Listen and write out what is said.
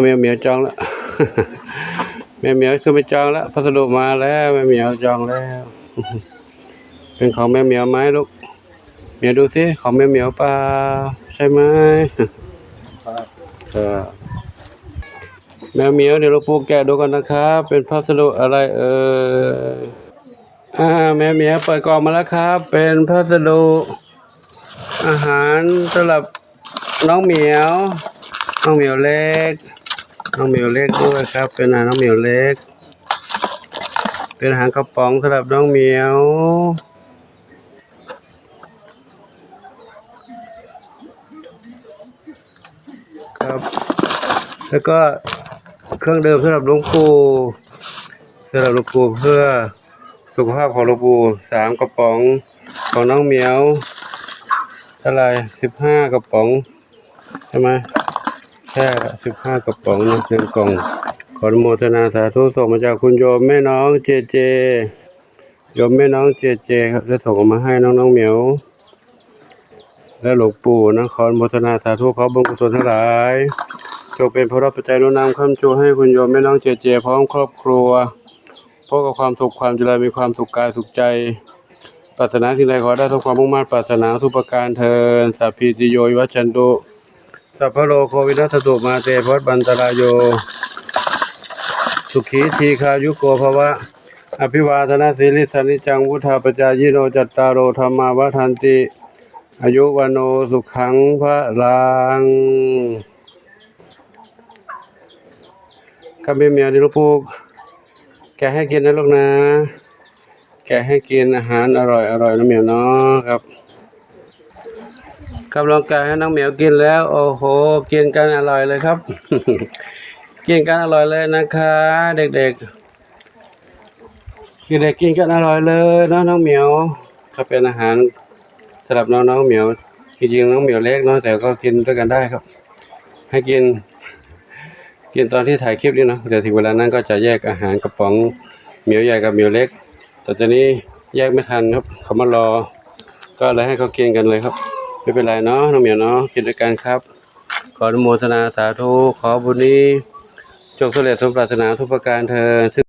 แมวเหมียวจองแล้วแมวเหมียวคือไปจองแล้ว พัสดุมาแล้วแมวเหมียวจองแล้ว เป็นของแมวเหมียวไหมลูกเหมียวดูสิของแมวเหมียวเปล่าใช่ไหมแมวเหมียวเดี๋ยวเราปูแกะดูกันนะครับ เป็นพัสดุอะไรเอ่ยอ่าแมวเหมียวเปิดกล่องมาแล้วครับ เป็นพัสดุอาหารสำหรับ น้องเหมียว น้องเหมียวเล็ก น้องเหมียวเล็กด้วยครับ เป็นอาหารน้องเหมียวเล็ก เป็นอาหารกระป๋องสำหรับน้องเหมียวครับ แล้วก็เครื่องเดื่มสำหรับหลวงปู่สำหรับหลวงปู่เพื่อสุขภาพของหลวงปู่สามกระป๋องของน้องเหมียวเท่าไรสิบห้ากระป๋อง ใช่ไหมแค่สิบห้ากระป๋องนะหนึ่งกล่องขอนโมทนาสาธุส่งมาจากคุณโยมแม่น้องเจเจโยมแม่น้องเจเจครับได้ส่งมาให้น้องน้องเหมียว และหลวงปู่นะขออนุโมทนาสาธุขอบุญกุศลทั้งหลายจงเป็นพระรับปัจจัยน้นนำคำชูให้คุณโยมแม่น้องเจเจ พร้อมครอบครัวพบกับความสุขความเจริญมีความสุขกายสุขใจปรารถนาสิ่งใดขอได้ทุกความมุ่งมั่นปรารถนาทุกประการเทินสัพพิติโยวัชชันตุ สัพพโลโควินัสตุมาเตพวัตบันตรายโย สุขีทีคายุโกภวะ อภิวาทนาสิริสนิจังวุธาปจายโนจัตตารโอธรรมาวัฏันติ อายุวันโนสุขังพระลังครับแม่เมียดิลูกปูกแกให้กินนะลูกนะ แกให้กินอาหารอร่อยอร่อยนะเมียเนาะครับ ครับลองแกะให้น้องเหมียวกินแล้ว โอ้โหกินกันอร่อยเลยครับ กินกันอร่อยเลยนะคะ เด็กๆเด็กๆกินกันอร่อยเลยนะน้องเหมียวก็เป็นอาหารสำหรับน้องน้องๆเหมียวจริงๆน้องเหมียวเล็กเนาะแต่ก็กินด้วยกันได้ครับ ให้กิน กินตอนที่ถ่ายคลิปนี่เนาะแต่ถึงเวลานั้นก็จะแยกอาหารกระป๋องเหมียวใหญ่กับเหมียวเล็กแต่ตอนนี้แยกไม่ทันครับเขามารอ ก็เลยให้เขากินกันเลยครับ ไม่เป็นไรเนาะน้องเหมียวเนาะกินด้วยกันครับ ขออนุโมทนาสาธุขอบุญนี้จงสำเร็จสมปรารถนาทุกประการเธอ